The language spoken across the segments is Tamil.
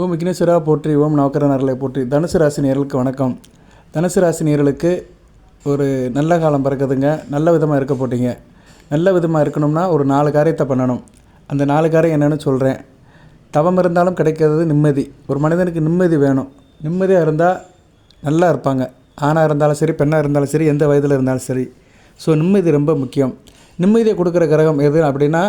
ஓம் விக்னேஸ்வரா போற்றி ஓம் நவக்கரனர்களை போற்றி. தனுசு ராசி நேர்களுக்கு வணக்கம். தனுசு ராசி நேர்களுக்கு ஒரு நல்ல காலம் பிறக்குதுங்க. நல்ல விதமாக இருக்க போட்டிங்க நல்ல விதமாக இருக்கணும்னா ஒரு நாலு காரியத்தை பண்ணணும். அந்த நாலு காரியம் என்னென்னு சொல்கிறேன் தவம் இருந்தாலும் கிடைக்கிறது நிம்மதி. ஒரு மனிதனுக்கு நிம்மதி வேணும். நிம்மதியாக இருந்தால் நல்லா இருப்பாங்க. ஆணாக இருந்தாலும் சரி பெண்ணாக இருந்தாலும் சரி எந்த வயதில் இருந்தாலும் சரி. ஸோ நிம்மதி ரொம்ப முக்கியம். நிம்மதியை கொடுக்குற கிரகம் எது அப்படின்னா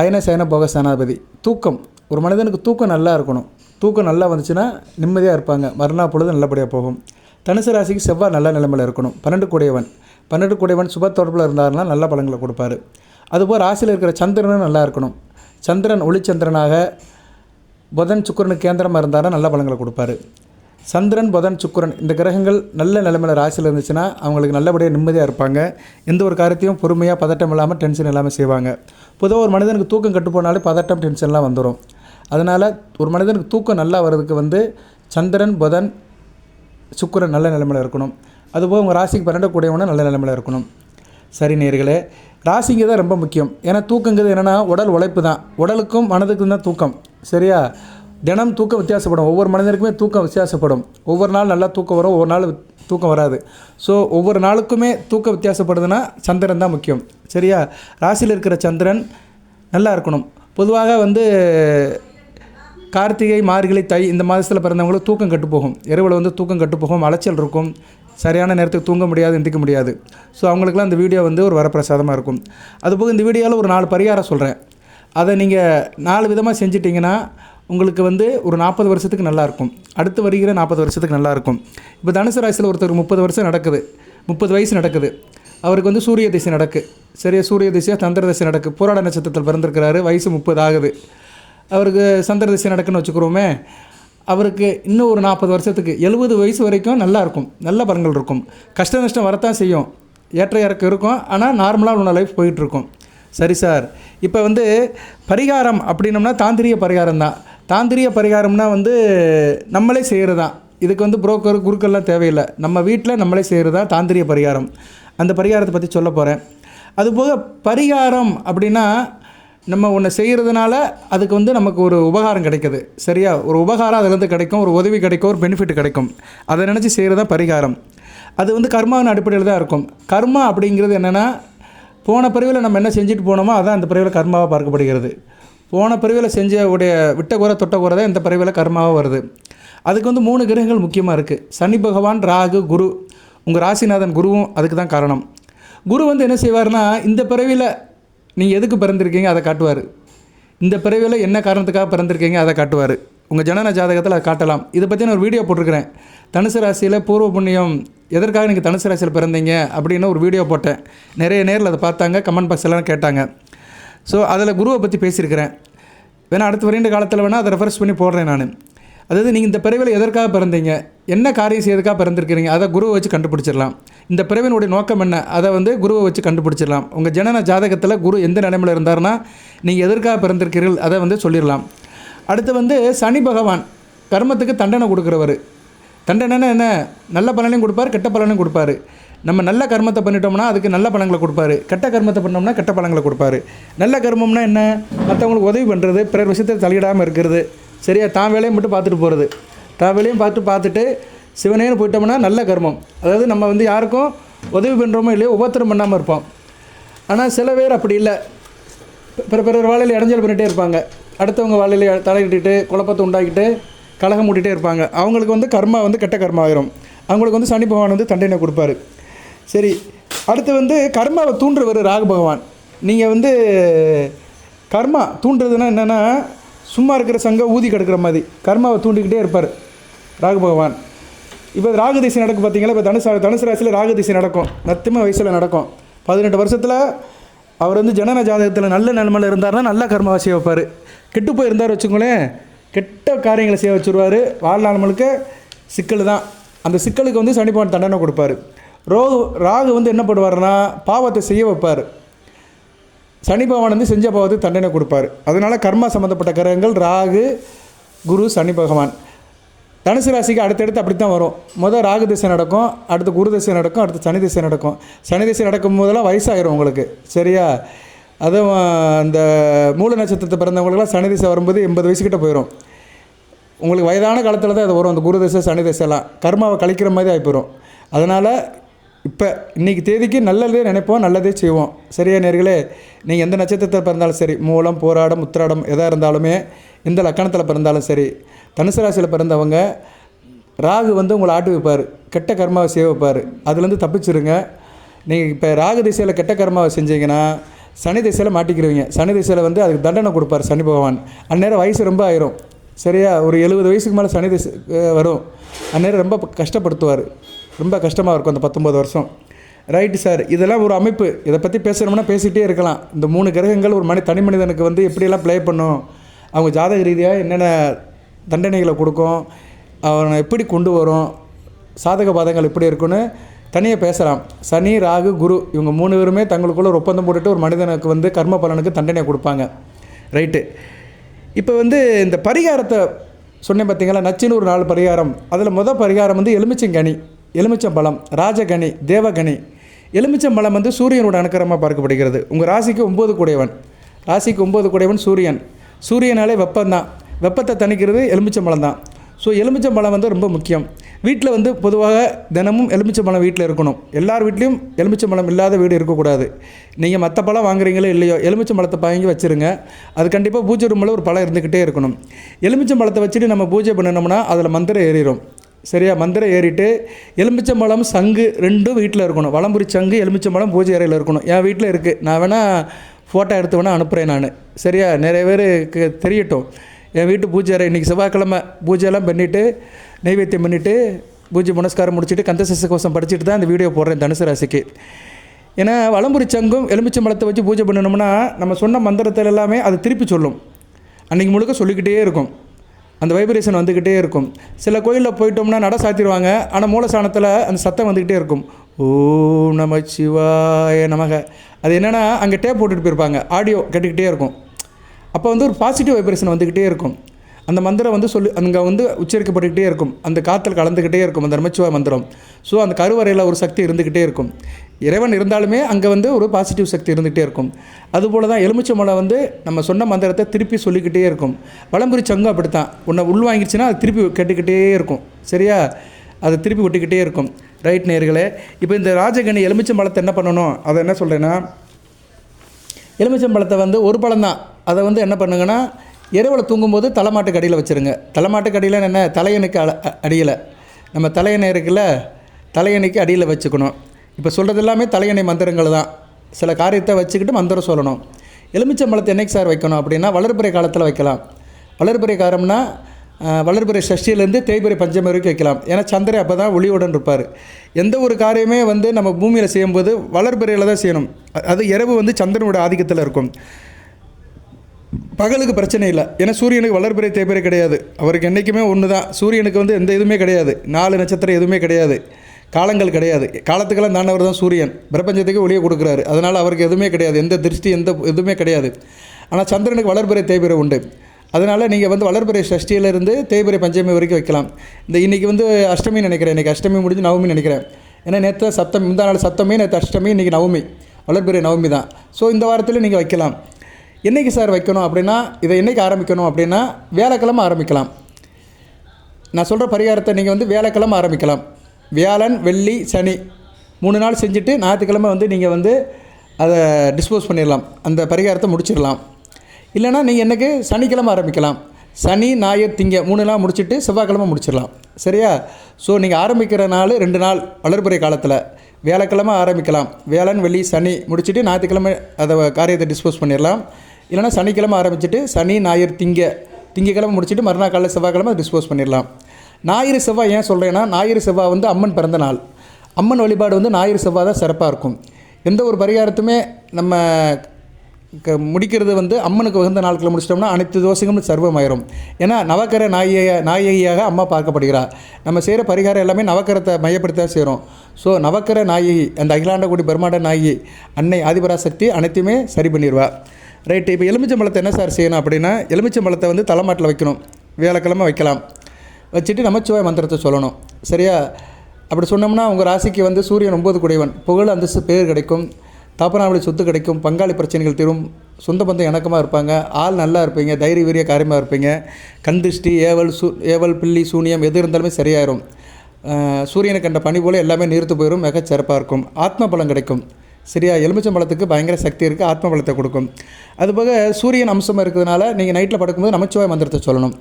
அயன சயன போக சேனாபதி. தூக்கம். ஒரு மனிதனுக்கு தூக்கம் நல்லா இருக்கணும். தூக்கம் நல்லா வந்துச்சுன்னா நிம்மதியாக இருப்பாங்க. மறுநாள் பொழுது நல்லபடியாக போகும். தனுசு ராசிக்கு செவ்வாய் நல்ல நிலைமையில் இருக்கணும். பன்னெண்டு கூடையவன். பன்னெண்டு கூடையவன் சுப தொடர்பில் இருந்தாருன்னா நல்ல பலன்களை கொடுப்பாரு. அதுபோல் ராசியில் இருக்கிற சந்திரனும் நல்லா இருக்கணும். சந்திரன் ஒளிச்சந்திரனாக புதன் சுக்கரனுக்கு கேந்திரமாக இருந்தாலும் நல்ல பலன்களை கொடுப்பாரு. சந்திரன் புதன் சுக்கிரன் இந்த கிரகங்கள் நல்ல நிலைமையில் ராசியில் இருந்துச்சுன்னா அவங்களுக்கு நல்லபடியாக நிம்மதியாக இருப்பாங்க. எந்த ஒரு காரியத்தையும் பொறுமையாக பதட்டம் இல்லாமல் டென்ஷன் இல்லாமல் செய்வாங்க. பொதுவாக ஒரு மனிதனுக்கு தூக்கம் கட்டு போனாலே பதட்டம் டென்ஷன்லாம் வந்துடும் அதனால் ஒரு மனிதனுக்கு தூக்கம் நல்லா வர்றதுக்கு வந்து சந்திரன் புதன் சுக்கிரன் நல்ல நிலைமையில் இருக்கணும். அதுபோக உங்கள் ராசிக்கு பன்னெண்டு நல்ல நிலைமையில் இருக்கணும். சரி நேர்களே ராசிங்க தான் ரொம்ப முக்கியம். ஏன்னா தூக்கங்கிறது என்னென்னா உடல் உழைப்பு தான். உடலுக்கும் மனதுக்கும் தான் தூக்கம். சரியா? தினம் தூக்கம் வித்தியாசப்படும். ஒவ்வொரு மனிதனுக்குமே தூக்கம் வித்தியாசப்படும். ஒவ்வொரு நாள் நல்லா தூக்கம் வரும் ஒவ்வொரு நாள் தூக்கம் வராது. ஸோ ஒவ்வொரு நாளுக்குமே தூக்கம் வித்தியாசப்படுதுன்னா சந்திரன் தான் முக்கியம். சரியா? ராசியில் இருக்கிற சந்திரன் நல்லா இருக்கணும். பொதுவாக வந்து கார்த்திகை மார்கழி தை இந்த மாதத்தில் பிறந்தவங்களுக்கு தூக்கம் கட்டுப்போகும் போகும். இரவில் வந்து தூக்கம் கட்டுப்போகும் போகும் அலைச்சல் இருக்கும். சரியான நேரத்துக்கு தூங்க முடியாது எந்திக்க முடியாது. ஸோ அவங்களுக்குலாம் இந்த வீடியோ வந்து ஒரு வரப்பிரசாதமாக இருக்கும். அதுபோக இந்த வீடியோவில் ஒரு நாலு பரிகாரம் சொல்கிறேன் அதை நீங்கள் நாலு விதமாக செஞ்சிட்டிங்கன்னா உங்களுக்கு வந்து ஒரு நாற்பது வருஷத்துக்கு நல்லாயிருக்கும் அடுத்து வருகிற நாற்பது வருஷத்துக்கு நல்லாயிருக்கும் இப்போ தனுசு ராசியில் ஒருத்தர் முப்பது வருஷம் நடக்குது. முப்பது வயசு நடக்குது. அவருக்கு வந்து சூரிய திசை நடக்கு. சரியா சூரிய திசையாக சந்திர திசை நடக்கு. போராட நட்சத்திரத்தில் பிறந்திருக்கிறாரு. வயசு முப்பது ஆகுது. அவருக்கு சந்திர திசை நடக்குன்னு வச்சுக்கிறோமே அவருக்கு இன்னும் ஒரு நாற்பது வருஷத்துக்கு எழுபது வயசு வரைக்கும் நல்லா இருக்கும். நல்ல பலன்கள் இருக்கும். கஷ்ட நஷ்டம் வரத்தான் செய்யும். ஏற்ற இறக்கம் இருக்கும். ஆனால் நார்மலாக உள்ள லைஃப் போயிட்டுருக்கும் சரி சார் இப்போ வந்து பரிகாரம் அப்படின்னம்னா தாந்திரிய பரிகாரம் தான். தாந்திரிய பரிகாரம்னா வந்து நம்மளே செய்கிறது தான் இதுக்கு வந்து புரோக்கர் குருக்கள்லாம் தேவையில்லை. நம்ம வீட்டில் நம்மளே செய்கிறது தான் தாந்திரிய பரிகாரம்? அந்த பரிகாரத்தை பற்றி சொல்ல போகிறேன் அதுபோக பரிகாரம் அப்படின்னா நம்ம ஒன்று செய்கிறதுனால அதுக்கு வந்து நமக்கு ஒரு உபகாரம் கிடைக்குது. சரியா? ஒரு உபகாரம் அதுலேருந்து கிடைக்கும் ஒரு உதவி கிடைக்கும் ஒரு பெனிஃபிட் கிடைக்கும். அதை நினச்சி செய்கிறது தான் பரிகாரம். அது வந்து கர்மாவின் அடிப்படையில் தான் இருக்கும். கர்மா அப்படிங்கிறது என்னென்னா போன பிறவியில் நம்ம என்ன செஞ்சுட்டு போனோமோ அதான் அந்த பிறவியில் கர்மாவாக பார்க்கப்படுகிறது. போன பிறவியில் செஞ்ச உடைய விட்ட குறை தொட்ட குறை தான் இந்த பிறவியில் கர்மாவாக வருது. அதுக்கு வந்து மூணு கிரகங்கள் முக்கியமாக இருக்குது சனி பகவான் ராகு குரு. உங்கள் ராசிநாதன் குருவும் அதுக்கு தான் காரணம். குரு வந்து என்ன செய்வார்னா இந்த பிறவியில் நீங்கள் எதுக்கு பிறந்திருக்கீங்க அதை காட்டுவார். இந்த பிறவியில் என்ன காரணத்துக்காக பிறந்திருக்கீங்க அதை காட்டுவார். உங்கள் ஜனன ஜாதகத்தில் அதை காட்டலாம். இதை பற்றி நான் ஒரு வீடியோ போட்டிருக்கிறேன். தனுசு ராசியில் பூர்வ புண்ணியம் எதற்காக நீங்கள் தனுசு ராசியில் பிறந்தீங்க அப்படின்னு ஒரு வீடியோ போட்டேன். நிறைய நேரில் அதை பார்த்தாங்க கமெண்ட் பாக்ஸ் எல்லாம் கேட்டாங்க. ஸோ அதில் குருவை பற்றி பேசியிருக்கிறேன். வேணால் அடுத்த வரைண்ட காலத்தில் வேணால் அதை ரெஃபரன்ஸ் பண்ணி போடுறேன் நான். அதாவது நீங்கள் இந்த பிறவியில் எதற்காக பிறந்தீங்க? என்ன காரியம் செய்யறதுக்காக பிறந்திருக்கிறீங்க? அதை குருவை வச்சு கண்டுபிடிச்சிடலாம். இந்த பிறவினுடைய நோக்கம் என்ன? அதை வந்து குருவை வச்சு கண்டுபிடிச்சிடலாம். உங்கள் ஜனன ஜாதகத்தில் குரு எந்த நிலைமையில் இருந்தாருன்னா நீங்கள் எதற்காக பிறந்திருக்கிறீர்கள்? அதை வந்து சொல்லிடலாம். அடுத்து வந்து சனி பகவான் கர்மத்துக்கு தண்டனை கொடுக்குறவர். தண்டனைன்னா என்ன? நல்ல பலனையும் கொடுப்பார் கெட்ட பலனையும் கொடுப்பாரு. நம்ம நல்ல கர்மத்தை பண்ணிட்டோம்னா அதுக்கு நல்ல பலங்களை கொடுப்பாரு. கெட்ட கர்மத்தை பண்ணோம்னா கெட்ட பலங்களை கொடுப்பாரு. நல்ல கர்மம்னா என்ன? மற்றவங்களுக்கு உதவி பண்ணுறது பிறர் விஷயத்தை தலையிடாமல் இருக்கிறது. சரியா? தான் வேலையை மட்டும் பார்த்துட்டு போகிறது தான் வேலையும் பார்த்து பார்த்துட்டு சிவனேன்னு போயிட்டோம்னா நல்ல கர்மம். அதாவது நம்ம வந்து யாருக்கும் உதவி பண்ணுறோமோ இல்லையோ உபத்திரம் பண்ணாமல் இருப்போம். ஆனால் சில பேர் அப்படி இல்லை. பிற பிறர் வாழையில் இடைஞ்சல் பண்ணிகிட்டே இருப்பாங்க. அடுத்தவங்க வாழையில் தலையிட்டுட்டு குழப்பத்தை உண்டாக்கிட்டு கலகம் மூட்டிகிட்டே இருப்பாங்க. அவங்களுக்கு வந்து கர்மா வந்து கெட்ட கர்மா ஆயிரும் அவங்களுக்கு வந்து சனி பகவான் வந்து தண்டனை கொடுப்பாரு. சரி அடுத்து வந்து கர்மாவை தூண்டுறவர் ராகு பகவான். நீங்கள் வந்து கர்மா தூண்டுறதுன்னா என்னென்னா சும்மா இருக்கிற சங்கம் ஊதி கிடக்கிற மாதிரி. கர்மாவை தூண்டிக்கிட்டே இருப்பார் ராகு பகவான். இப்போ ராகு திசை நடக்கும் பார்த்தீங்களா இப்போ தனுசு தனுசு ராசியில் ராகு திசை நடக்கும். நத்திம வயசில் நடக்கும். பதினெட்டு வருஷத்தில் அவர் வந்து ஜனன ஜாதகத்தில் நல்ல நிலமையில் இருந்தார்னா நல்ல கர்மாவை செய்ய வைப்பார். கெட்டு போய் இருந்தார் வச்சுக்கோங்களேன். கெட்ட காரியங்களை செய்ய வச்சுருவார். வாழ்நாள் முழுக்க சிக்கல் தான். அந்த சிக்கலுக்கு வந்து சனிபவன் தண்டனை கொடுப்பாரு. ரோகு ராகு வந்து என்ன பண்ணுவார்னா பாவத்தை செய்ய வைப்பார். சனி பகவான் வந்து செஞ்ச பாவத்துக்கு தண்டனை கொடுப்பார். அதனால் கர்மா சம்மந்தப்பட்ட கிரகங்கள் ராகு குரு சனி பகவான். தனுசு ராசிக்கு அடுத்தடுத்து அப்படி தான் வரும். முதல் ராகு திசை நடக்கும் அடுத்து குரு திசை நடக்கும் அடுத்து சனி திசை நடக்கும். சனி திசை நடக்கும் போதெல்லாம் வயசாயிரும் உங்களுக்கு. சரியா? அதுவும் அந்த மூல நட்சத்திரத்தை பிறந்தவங்களுக்குலாம் சனி திசை வரும்போது எண்பது வயசுக்கிட்ட போயிடும் உங்களுக்கு வயதான காலத்தில் தான் அது வரும் அந்த குரு தசை சனி திசைலாம் கர்மாவை கழிக்கிற மாதிரி ஆகிப்போயிடும் அதனால் இப்போ இன்றைக்கி தேதிக்கு நல்லதே நினைப்போம் நல்லதே செய்வோம். சரியா நேர்களே? நீங்கள் எந்த நட்சத்திரத்தில் பிறந்தாலும் சரி மூலம் போராடம் உத்திராடம் எதாக இருந்தாலுமே எந்த லக்கணத்தில் பிறந்தாலும் சரி தனுசு ராசியில் பிறந்தவங்க ராகு வந்து உங்களை ஆட்டு வைப்பார் கெட்ட கர்மாவை செய்ய வைப்பார். அதுலேருந்து தப்பிச்சிருங்க. நீங்கள் இப்போ ராகு திசையில் கெட்ட கர்மாவை செஞ்சீங்கன்னா சனி திசையில் மாட்டிக்கிருவீங்க. சனி திசையில் வந்து அதுக்கு தண்டனை கொடுப்பார் சனி பகவான். அந்நேரம் வயசு ரொம்ப ஆயிரும். சரியா? ஒரு எழுபது வயசுக்கு மேலே சனி திசை வரும். அந்நேரம் ரொம்ப கஷ்டப்படுத்துவார். ரொம்ப கஷ்டமாக இருக்கும் அந்த பத்தொம்பது வருஷம். ரைட்டு சார் இதெல்லாம் ஒரு அமைப்பு. இதை பற்றி பேசணும்னா பேசிகிட்டே இருக்கலாம். இந்த மூணு கிரகங்கள் ஒரு மனி தனி மனிதனுக்கு வந்து எப்படியெல்லாம் ப்ளே பண்ணும்? அவங்க ஜாதக ரீதியாக என்னென்ன தண்டனைகளை கொடுக்கும்? அவனை எப்படி கொண்டு வரும்? சாதக பாதங்கள் எப்படி இருக்குன்னு தனியாக பேசலாம். சனி ராகு குரு இவங்க மூணு பேருமே தங்களுக்குள்ள ஒரு ஒப்பந்தம் போட்டுட்டு ஒரு மனிதனுக்கு வந்து கர்ம பலனுக்கு தண்டனை கொடுப்பாங்க. ரைட்டு இப்போ வந்து இந்த பரிகாரத்தை சொன்னேன் பார்த்தீங்களா நச்சுன்னு ஒரு நாலு பரிகாரம். அதில் மொதல் பரிகாரம் வந்து எலுமிச்சங்கனி. எலுமிச்சம்பழம் ராஜகனி தேவகனி. எலுமிச்சம்பழம் வந்து சூரியனோட அனுக்கிரமாக பார்க்கப்படுகிறது. உங்கள் ராசிக்கு ஒம்பது கூடையவன். ராசிக்கு ஒம்பது கூடையவன் சூரியன். சூரியனாலே வெப்பம்தான். வெப்பத்தை தணிக்கிறது எலுமிச்சம்பழம் தான் ஸோ எலுமிச்சம்பழம் வந்து ரொம்ப முக்கியம். வீட்டில் வந்து பொதுவாக தினமும் எலுமிச்சம்பழம் வீட்டில் இருக்கணும். எல்லார் வீட்லேயும் எலுமிச்சம்பழம் இல்லாத வீடு இருக்கக்கூடாது. நீங்கள் மற்ற பழம் வாங்குறீங்களோ இல்லையோ எலுமிச்சம்பழத்தை வாங்கி வச்சுருங்க. அது கண்டிப்பாக பூஜை ரூமில் ஒரு பழம் இருந்துக்கிட்டே இருக்கணும். எலுமிச்சம்பழத்தை வச்சுட்டு நம்ம பூஜை பண்ணினோம்னா அதில் மந்திரம் ஏறிடும் சரியா? மந்திரம் ஏறிட்டு எலுமிச்சம்பழம் சங்கு ரெண்டும் வீட்டில் இருக்கணும். வளம்புரி சங்கு எலுமிச்சம்பழம் பூஜை அறையில் இருக்கணும். என் வீட்டில் இருக்குது நான் வேணால் ஃபோட்டோ எடுத்து வேணால் அனுப்புகிறேன் நான். சரியா? நிறைய பேருக்கு தெரியட்டும். என் வீட்டு பூஜை அறை இன்றைக்கி செவ்வாய்க்கிழமை. பூஜையெல்லாம் பண்ணிவிட்டு நைவேத்தியம் பண்ணிவிட்டு பூஜை புனஸ்காரம் முடிச்சுட்டு கந்தசச கோஷம் படிச்சுட்டு தான் இந்த வீடியோ போடுறேன் தனுசு ராசிக்கு. ஏன்னா வளம்புரி சங்கும் எலுமிச்சம்பழத்தை வச்சு பூஜை பண்ணணும்னா நம்ம சொன்ன மந்திரத்தில் எல்லாமே அது திருப்பி சொல்லும். அன்றைக்கி முழுக்க சொல்லிக்கிட்டே இருக்கும். அந்த வைப்ரேஷன் வந்துக்கிட்டே இருக்கும். சில கோயிலில் போயிட்டோம்னா நட சாத்திடுவாங்க ஆனால் மூலஸ்தானத்தில் அந்த சத்தம் வந்துக்கிட்டே இருக்கும். ஓ நம சிவாய நமக. அது என்னென்னா அங்கே டேப் போட்டுட்டு போயிருப்பாங்க. ஆடியோ கேட்டுக்கிட்டே இருக்கும். அப்போ வந்து ஒரு பாசிட்டிவ் வைப்ரேஷன் வந்துக்கிட்டே இருக்கும். அந்த மந்திரம் வந்து சொல்லி அங்கே வந்து உச்சரிக்கப்பட்டுக்கிட்டே இருக்கும். அந்த காற்றில் கலந்துக்கிட்டே இருக்கும். அந்த நமச்சிவாய மந்திரம். ஸோ அந்த கருவறையில் ஒரு சக்தி இருந்துக்கிட்டே இருக்கும். இறைவன் இருந்தாலுமே அங்கே வந்து ஒரு பாசிட்டிவ் சக்தி இருந்துகிட்டே இருக்கும். அதுபோல் தான் எலுமிச்சை மலை வந்து நம்ம சொன்ன மந்திரத்தை திருப்பி சொல்லிக்கிட்டே இருக்கும். வளம்புரி சங்கம் அப்படித்தான். உன்னை உள்வாங்கிடுச்சுன்னா அது திருப்பி கேட்டுக்கிட்டே இருக்கும். சரியா? அதை திருப்பி விட்டுக்கிட்டே இருக்கும். ரைட் நேர்களே இப்போ இந்த ராஜகணி எலுமிச்சை மலத்தை என்ன பண்ணணும்? அதை என்ன சொல்கிறேன்னா எலுமிச்சம்பழத்தை வந்து ஒரு பழம் தான். அதை வந்து என்ன பண்ணுங்கன்னா இரவில் தூங்கும்போது தலைமாட்டுக்கு அடியில் வச்சுருங்க. தலைமாட்டுக்கு அடியில் என்ன? தலையணுக்கு அடியில். நம்ம தலையணை இருக்குல்ல தலையணைக்கு அடியில் வச்சுக்கணும். இப்போ சொல்கிறது எல்லாமே தலையணை மந்திரங்கள் தான். சில காரியத்தை வச்சுக்கிட்டு மந்திரம் சொல்லணும். எலுமிச்சம்பழத்தை என்னைக்கு சார் வைக்கணும் அப்படின்னா வளர்பிறை காலத்தில் வைக்கலாம். வளர்பிறை காலம்னா அஹ், வளர்பிறை சஷ்டியிலேருந்து தேய்பிறை பஞ்சமி வரைக்கும் வைக்கலாம். ஏன்னா சந்திரன் அப்போ தான் ஒளியுடன் இருப்பார். எந்த ஒரு காரியமே வந்து நம்ம பூமியில் செய்யும்போது வளர்பிறையில் தான் செய்யணும். அது இரவு வந்து சந்திரனோட ஆதிக்கத்தில் இருக்கும். பகலுக்கு பிரச்சனை இல்லை. ஏன்னா சூரியனுக்கு வளர்பிறை தேய்பிறை கிடையாது. அவருக்கு என்றைக்குமே ஒன்று தான் சூரியனுக்கு வந்து எந்த இதுவுமே கிடையாது. நாலு நட்சத்திரம் எதுவுமே கிடையாது. காலங்கள் கிடையாது. காலத்துக்கெல்லாம் தாண்டவர் தான் சூரியன். பிரபஞ்சத்துக்கு ஒளியை கொடுக்குறாரு. அதனால் அவருக்கு எதுவுமே கிடையாது. எந்த திருஷ்டி எந்த எதுவுமே கிடையாது. ஆனால் சந்திரனுக்கு வளர்பிறை தேய்பிறை உண்டு. அதனால் நீங்கள் வந்து வளர்பிறை சஷ்டியிலேருந்து தேய்பிறை பஞ்சமி வரைக்கும் வைக்கலாம். இந்த இன்றைக்கி வந்து அஷ்டமி நினைக்கிறேன். இன்றைக்கி அஷ்டமி முடிஞ்சு நவமி நினைக்கிறேன். ஏன்னா நேற்று சப்தமி இந்த நாள் சப்தமி நேற்று அஷ்டமி இன்றைக்கி நவமி. வளர்பிறை நவமி தான். ஸோ இந்த வாரத்தில் நீங்கள் வைக்கலாம். என்னைக்கு சார் வைக்கணும் அப்படின்னா இதை என்னைக்கு ஆரம்பிக்கணும் அப்படின்னா வேலைக்கிழமை ஆரம்பிக்கலாம். நான் சொல்கிற பரிகாரத்தை நீங்கள் வந்து வேலைக்கிழமை ஆரம்பிக்கலாம். வியாழன் வெள்ளி சனி மூணு நாள் செஞ்சுட்டு ஞாயிற்றுக்கிழமை வந்து நீங்கள் வந்து அதை டிஸ்போஸ் பண்ணிடலாம். அந்த பரிகாரத்தை முடிச்சிடலாம். இல்லைனா நீங்கள் என்னைக்கு? சனிக்கிழமை ஆரம்பிக்கலாம். சனி ஞாயிறு திங்க மூணு நாள் முடிச்சுட்டு செவ்வாய்க்கிழமை முடிச்சிடலாம். சரியா? ஸோ நீங்கள் ஆரம்பிக்கிற நாள் ரெண்டு நாள் வளர்ப்புறை காலத்தில். வியாழக்கிழமை ஆரம்பிக்கலாம். வியாழன் வெள்ளி சனி முடிச்சுட்டு ஞாயிற்றுக்கிழமை அதை காரியத்தை டிஸ்போஸ் பண்ணிடலாம். இல்லைனா சனிக்கிழமை ஆரம்பிச்சுட்டு சனி ஞாயிறு திங்க திங்கக்கிழமை முடிச்சுட்டு மறுநாள் காலையில் செவ்வாய்க்கிழமை டிஸ்போஸ் பண்ணிடலாம். ஞாயிறு செவ்வாய் ஏன் சொல்கிறேன்னா ஞாயிறு செவ்வாய் வந்து அம்மன் பிறந்த நாள். அம்மன் வழிபாடு வந்து ஞாயிறு செவ்வாய் தான் சிறப்பாக இருக்கும். எந்த ஒரு பரிகாரத்துமே நம்ம க முடிக்கிறது வந்து அம்மனுக்கு உகந்த நாட்களில் முடிச்சிட்டோம்னா அனைத்து தோசைகளும் சர்வமாயிரும். ஏன்னா நவக்கர நாயக நாயகியாக அம்மா பார்க்கப்படுகிறார் நம்ம செய்கிற பரிகாரம் எல்லாமே நவக்கரத்தை மையப்படுத்தி தான் செய்கிறோம். ஸோ நவக்கர நாயகி அந்த அகிலாண்டகுடி பிரம்மாண்ட நாயகி அன்னை ஆதிபராசக்தி அனைத்தையுமே சரி பண்ணிடுவாள் ரைட்டு இப்போ எலுமிச்சம்பழத்தை என்ன சார் செய்யணும் அப்படின்னா எலுமிச்சம்பழத்தை வந்து தலைமாட்டில் வைக்கணும். வியாழக்கிழமை வைக்கலாம். வச்சுட்டு நமச்சிவாய மந்திரத்தை சொல்லணும். சரியா? அப்படி சொன்னோம்னா உங்கள் ராசிக்கு வந்து சூரியன் ஒம்பது குடைவன் புகழ் அந்தஸ்து பேர் கிடைக்கும். தாப்பனாவளி சொத்து கிடைக்கும். பங்காளி பிரச்சனைகள் தீரும். சொந்த பந்தம் இணக்கமாக இருப்பாங்க. ஆள் நல்லா இருப்பீங்க. தைரிய வீரிய காரியமாக இருப்பீங்க. கந்திஷ்டி ஏவல் சூ ஏவல் பில்லி சூனியம் எது இருந்தாலுமே சரியாயிரும். சூரியனை கண்ட பனி போல் எல்லாமே நீர்த்து போயிடும் மிகச் சிறப்பாக இருக்கும். ஆத்ம பலம் கிடைக்கும். சரியா? எலுமிச்சம்பழத்துக்கு பயங்கர சக்தி இருக்குது ஆத்ம பலத்தை கொடுக்கும். அதுபோக சூரியன் அம்சமாக இருக்கிறதுனால நீங்கள் நைட்டில் படுக்கும்போது நமச்சிவாய மந்திரத்தை சொல்லணும்.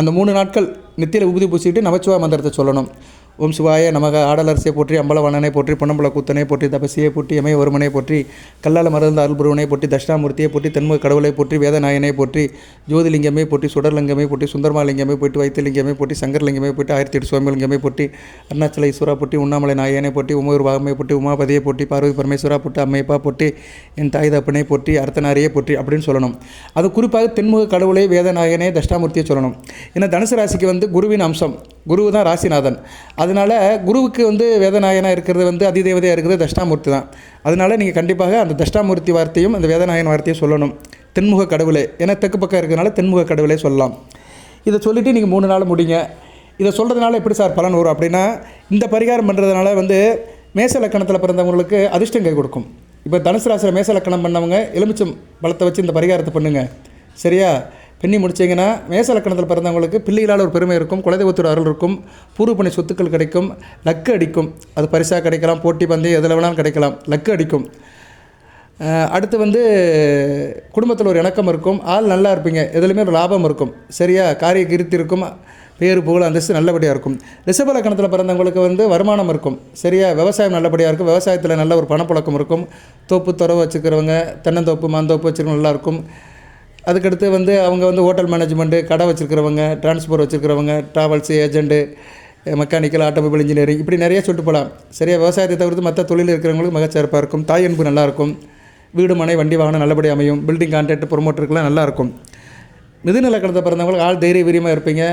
அந்த மூணு நாட்கள் நெத்தியில் உபதி பூசிக்கிட்டு நமச்சிவாய மந்திரத்தை சொல்லணும். ஓம் சிவாய நமக. ஆடலரசியை போற்றி அம்பலவண்ணனை போற்றி பொன்னம்பல கூத்தனை போற்றி தபசியை போற்றி எமய ஒருமனை போற்றி கல்லால மருந்த அருள்புருவனை போற்றி தட்சிணாமூர்த்தியை போற்றி தென்முக கடவுளை போற்றி வேதநாயனை போற்றி ஜோதிலிங்கமே போற்றி சுடர்லிங்கமே போற்றி சுந்தரமாலிங்கமே போற்றி வைத்தியலிங்கமே போட்டி சங்கர்லிங்கமே போற்றி ஆயிரத்தி எட்டு சுவாமிலிங்கமே போட்டி அருணாச்சல ஈஸ்வரா போட்டி உண்ணாமலை நாயனை போட்டி உமையூர் வாகமை போட்டி உமாபதியை போட்டி பார்வதி பரமேஸ்வரா போற்றி அம்மையப்பா போட்டி என் தாய் தப்பனை போட்டி அர்த்தநாரியை போற்றி அப்படின்னு சொல்லணும். அது குறிப்பாக தென்முக கடவுளை வேதநாயகனே தஷ்டாமூர்த்தியை சொல்லணும். ஏன்னா தனுசு ராசிக்கு வந்து குருவின் அம்சம். குரு தான் ராசிநாதன். அதனால் குருவுக்கு வந்து வேதநாயனாக இருக்கிறது வந்து அதிதேவதையாக இருக்கிறது தஷ்டாமூர்த்தி தான். அதனால் நீங்கள் கண்டிப்பாக அந்த தஷ்டாமூர்த்தி வார்த்தையும் அந்த வேதநாயகன் வார்த்தையும் சொல்லணும். தென்முக கடவுளே. ஏன்னா தெற்கு பக்கம் இருக்கிறதுனால தென்முக கடவுளே சொல்லலாம். இதை சொல்லிவிட்டு நீங்கள் மூணு நாள் முடிங்க. இதை சொல்கிறதுனால எப்படி சார் பலன் வரும் அப்படின்னா இந்த பரிகாரம் பண்ணுறதுனால வந்து மேச லக்கணத்தில் பிறந்தவங்களுக்கு அதிர்ஷ்டம் கை கொடுக்கும். இப்போ தனுசு ராசியில் மேச லக்கணம் பண்ணவங்க எலுமிச்சம் பழத்தை வச்சு இந்த பரிகாரத்தை பண்ணுங்கள் சரியா? பெண்ணி முடிச்சிங்கன்னா மேச லக்கணத்தில் பிறந்தவங்களுக்கு பிள்ளைகளால் ஒரு பெருமை இருக்கும் குலதெய்வத்தோட அருள் இருக்கும் பூர்வப்பணி சொத்துக்கள் கிடைக்கும் லக்கு அடிக்கும். அது பரிசாக கிடைக்கலாம் போட்டி பந்தயம் எதில் வேணாலும் கிடைக்கலாம் லக்கு அடிக்கும். அடுத்து வந்து குடும்பத்தில் ஒரு இணக்கம் இருக்கும் ஆள் நல்லா இருப்பீங்க எதுலையுமே ஒரு லாபம் இருக்கும். சரியா காரிய கிருத்தி இருக்கும் பேர் புகழ் அந்தஸ்து நல்லபடியாக இருக்கும். ரிஷப லக்கணத்தில் பிறந்தவங்களுக்கு வந்து வருமானம் இருக்கும் சரியா? விவசாயம் நல்லபடியாக இருக்கும் விவசாயத்தில் நல்ல ஒரு பணப்புழக்கம் இருக்கும். தோப்பு துறவு வச்சுக்கிறவங்க தென்னந்தோப்பு மாந்தோப்பு வச்சுருக்கவங்க நல்லாயிருக்கும் அதுக்கடுத்து வந்து அவங்க வந்து ஹோட்டல் மேனேஜ்மெண்ட்டு கடை வச்சுருக்கிறவங்க transport வச்சுருக்கிறவங்க travels agent mechanical automobile engineering இப்படி நிறைய சொல்லிட்டு போகலாம். சரியாக விவசாயத்தை தவிர்த்து மற்ற தொழில் இருக்கிறவங்களுக்கு மகச்சிறப்பாக இருக்கும். தாய் அன்பு நல்லாயிருக்கும் வீடு மனை வண்டி வாகனம் நல்லபடி அமையும். பில்டிங் கான்ட்ராக்ட் ப்ரொமோட்டருக்குலாம் நல்லாயிருக்கும் மிதுன கடந்த பிறந்தவங்களுக்கு ஆள் தைரிய வீரியமாக இருப்பீங்க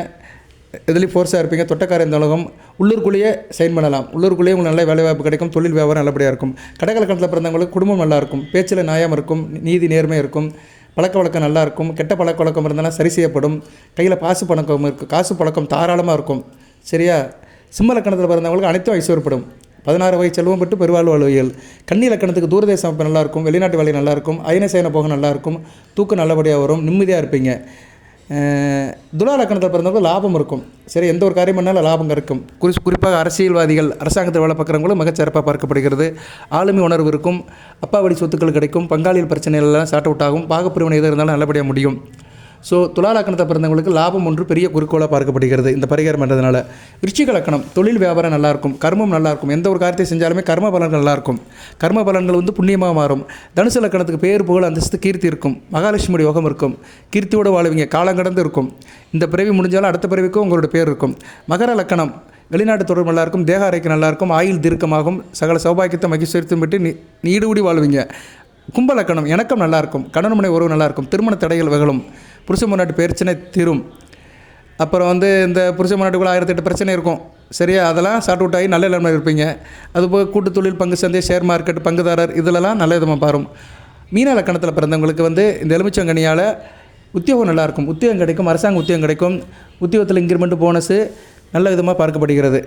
இதுலேயும் ஃபோர்ஸாக இருப்பீங்க. தொட்டக்கார இந்த உலகம் உள்ளூருக்குள்ளேயே சைன் பண்ணலாம். உள்ளூருக்குள்ளேயே உங்களுக்கு நல்ல வேலைவாய்ப்பு கிடைக்கும். தொழில் வியாபாரம் நல்லபடியாக இருக்கும். கடகலக்கணத்தில் பிறந்தவங்களுக்கு குடும்பம் நல்லா இருக்கும். பேச்சில் நியாயம் இருக்கும். நீதி நேர்மை இருக்கும். பழக்க வழக்கம் நல்லாயிருக்கும். கெட்ட பழக்க வழக்கம் இருந்தாலும் சரி செய்யப்படும். கையில் காசு பழக்கம் இருக்கும் காசு பழக்கம் தாராளமாக இருக்கும். சரியா? சிம்ம லக்கணத்தில் பிறந்தவங்களுக்கு அனைத்தும் ஐஸ்வர்யப்படும். பதினாறு வயசு செல்வம் பெற்று பெருவாழ்வு வாழ்வியல். கண்ணி லக்கணத்துக்கு தூரதேசம் அமைப்பு நல்லாயிருக்கும். வெளிநாட்டு வேலை நல்லாயிருக்கும். அயன சேன போக நல்லாயிருக்கும். தூக்கம் நல்லபடியாக வரும். நிம்மதியாக இருப்பீங்க. துலா லக்கணத்தில் பிறந்தவங்க லாபம் இருக்கும். சரி எந்த ஒரு காரியம் பண்ணாலும் லாபம் இருக்கும். குறி குறிப்பாக அரசியல்வாதிகள் அரசாங்கத்தில் வேலை பார்க்குறவங்களும் மிகச்சிறப்பாக பார்க்கப்படுகிறது. ஆளுமை உணர்வு இருக்கும். அப்பா வழி சொத்துக்கள் கிடைக்கும். பங்காளிகள் பிரச்சனைகள்லாம் சார்ட் அவுட் ஆகும். பாகப்பிரிவினை எது இருந்தாலும் நல்லபடியாக முடியும். ஸோ துலா லக்கணத்தை பிறந்தவங்களுக்கு லாபம் ஒன்று பெரிய குறிக்கோளாக பார்க்கப்படுகிறது. இந்த பரிகாரம் பண்ணுறதுனால விருச்சிக லக்கணம் தொழில் வியாபாரம் நல்லாயிருக்கும் கர்மம் நல்லாயிருக்கும் எந்த ஒரு காரியத்தை செஞ்சாலுமே கர்ம பலன்கள் நல்லாயிருக்கும். கர்ம பலன்கள் வந்து புண்ணியமாக மாறும். தனுசு லக்கணத்துக்கு பேர் புகழ் அந்தஸ்து கீர்த்தி இருக்கும். மகாலட்சுமியோட யோகம் இருக்கும். கீர்த்தியோடு வாழுவீங்க காலங்கடந்து இருக்கும். இந்த பிறவி முடிஞ்சாலும் அடுத்த பிறவிக்கும் உங்களோட பேர் இருக்கும். மகர லக்கணம் வெளிநாட்டு தொடர்பு நல்லாயிருக்கும் தேக அறைக்கு நல்லாயிருக்கும் ஆயுள் தீர்க்கமாகும் சகல சௌபாக்கியத்தை மகிழ்ச்சியத்தையும் விட்டு நீ நீடுകൂடி வாழ்வீங்க. கும்பலக்கணம் இணக்கம் நல்லாயிருக்கும் கணவன் முனை உறவு நல்லாயிருக்கும் திருமண தடைகள் வகலும் புருஷ முன்னாடி பிரச்சனை தீரும். அப்புறம் வந்து இந்த புருஷ முன்னாடிக்குள்ள ஆயிரத்தெட்டு பிரச்சனை இருக்கும். சரியா? அதெல்லாம் சார்ட் அவுட் ஆகி நல்ல நிலைமையில் இருப்பீங்க. அதுபோக கூட்டு தொழில் பங்கு சந்தை ஷேர் மார்க்கெட் பங்குதாரர் இதிலெல்லாம் நல்ல விதமாக பாரும் மீன லக்கணத்தில் பிறந்தவங்களுக்கு வந்து இந்த எலுமிச்சங்கனியால் உத்தியோகம் நல்லாயிருக்கும் உத்தியோகம் கிடைக்கும் அரசாங்க உத்தியோகம் கிடைக்கும். உத்தியோகத்தில் இன்க்ரிமெண்ட் போனஸு நல்ல விதமாக பார்க்கப்படுகிறது.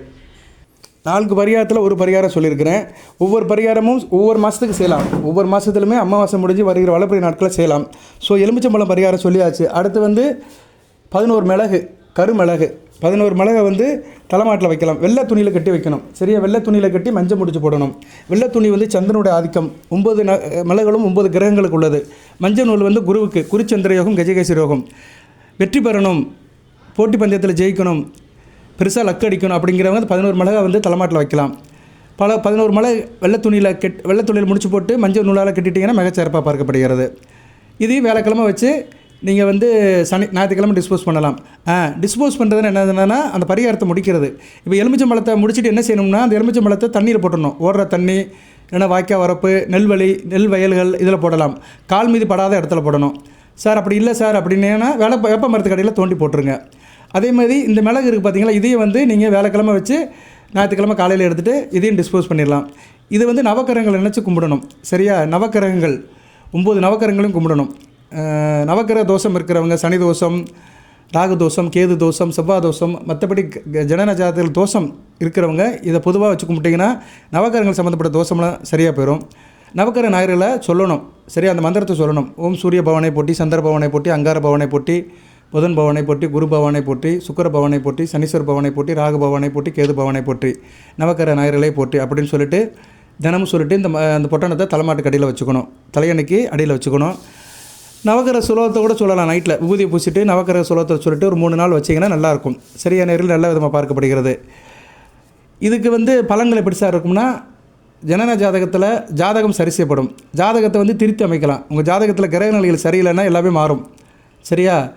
நான்கு பரிகாரத்தில் ஒரு பரிகாரம் சொல்லியிருக்கிறேன். ஒவ்வொரு பரிகாரமும் ஒவ்வொரு மாதத்துக்கு செய்யலாம். ஒவ்வொரு மாதத்துலையுமே அமாவாசை முடிஞ்சு வருகிற வளப்பரிய நாட்களை செய்யலாம். ஸோ எலுமிச்சம்பழம் பரிகாரம் சொல்லியாச்சு. அடுத்து வந்து பதினோரு மிளகு கருமிளகு. பதினோரு மிளகை வந்து தலைமாட்டில் வைக்கலாம். வெள்ளை துணியில் கட்டி வைக்கணும். சரியா? வெள்ளை துணியில் கட்டி மஞ்சள் முடிச்சு போடணும். வெள்ளை துணி வந்து சந்திரனுடைய ஆதிக்கம். ஒன்பது ந மிளகளும் ஒன்பது கிரகங்களுக்கு உள்ளது. மஞ்சள் நூல் வந்து குருவுக்கு. குருச்சந்திர யோகம் கஜகேசரி யோகம். வெற்றி பெறணும். போட்டி பந்தயத்தில் ஜெயிக்கணும். பெருசாக லக்கு அடிக்கணும் அப்படிங்கிறவங்க அந்த பதினோரு மிளகா வந்து தலைமாட்டில் வைக்கலாம். பல பதினோரு மலை வெள்ளை துணியில் கெட் வெள்ளை துணியில் முடிச்சு போட்டு மஞ்சள் நூலால் கட்டிட்டிங்கன்னா மிகச்சிறப்பாக பார்க்கப்படுகிறது. இதையும் வேலைக்கிழமை வச்சு நீங்கள் வந்து சனி ஞாயிற்றுக்கிழமை டிஸ்போஸ் பண்ணலாம். ஆ டிஸ்போஸ் பண்ணுறதுன்னு என்னதுன்னா அந்த பரிகாரத்தை முடிக்கிறது. இப்போ எலுமிச்சம்பழத்தை முடிச்சுட்டு என்ன செய்யணும்னா அந்த எலுமிச்சம்பழத்தை தண்ணியில் போட்டுடணும். ஓடுற தண்ணி இல்லைன்னா வாய்க்கா வரப்பு நெல்வழி நெல் வயல்கள் இதில் போடலாம். கால் மீது படாத இடத்துல போடணும். சார் அப்படி இல்லை சார் அப்படின்னா வேலை வேப்ப மரத்து கடையில் தோண்டி போட்டுருங்க. அதே மாதிரி இந்த மிளகு இருக்குது பார்த்தீங்களா இதையும் வந்து நீங்கள் வேலைக்கிழமை வச்சு ஞாயிற்றுக்கிழமை காலையில் எடுத்துகிட்டு இதையும் டிஸ்போஸ் பண்ணிடலாம். இது வந்து நவக்கிரகங்கள் நினச்சி கும்பிடணும். சரியா? நவக்கிரகங்கள். ஒம்பது நவக்கிரகங்களையும் கும்பிடணும். நவக்கர நவக்கிரக தோஷம் இருக்கிறவங்க சனி தோஷம் ராகு தோஷம் கேது தோஷம் செவ்வாய் தோஷம் மற்றபடி ஜனன ஜாதகத்தில் தோஷம் இருக்கிறவங்க இதை பொதுவாக வச்சு கும்பிட்டிங்கன்னா நவக்கிரகங்கள் சம்மந்தப்பட்ட தோஷம்லாம் சரியாக போயிடும் நவக்கிரக ஞாயிறுகளை சொல்லணும். சரியா? அந்த மந்திரத்தை சொல்லணும். ஓம் சூரிய பவனை போட்டி சந்திர பவனை போட்டி அங்கார பவனை போட்டி புதன் பவனை போட்டி குரு பவனை போட்டி சுக்கர பவனை போட்டி சனீஸ்வர பவனை போட்டி ராகு பவனை போட்டி கேது பவனை போட்டி நவக்கர நாயர்களை போட்டி அப்படின்னு சொல்லிட்டு தினமும் சொல்லிட்டு இந்த ம- அந்த பொட்டணத்தை தலைமாட்டுக்கு அடியில் வச்சுக்கணும். தலையணைக்கு அடியில் வச்சுக்கணும். நவக்கர சுலோகத்தை கூட சொல்லலாம். நைட்டில் விபூதியை பூசிட்டு நவக்கர சுலோகத்தை சொல்லிட்டு ஒரு மூணு நாள் வச்சிங்கன்னா நல்லாயிருக்கும் சரியான நேரில் நல்ல விதமாக பார்க்கப்படுகிறது. இதுக்கு வந்து பலன்கள் எப்படி சார் இருக்கும்னா ஜனன ஜாதகத்தில் ஜாதகம் சரி செய்யப்படும். ஜாதகத்தை வந்து திருத்தி அமைக்கலாம். உங்கள் ஜாதகத்தில் கிரக நிலைகள் சரியில்லைன்னா எல்லாமே மாறும். சரியா?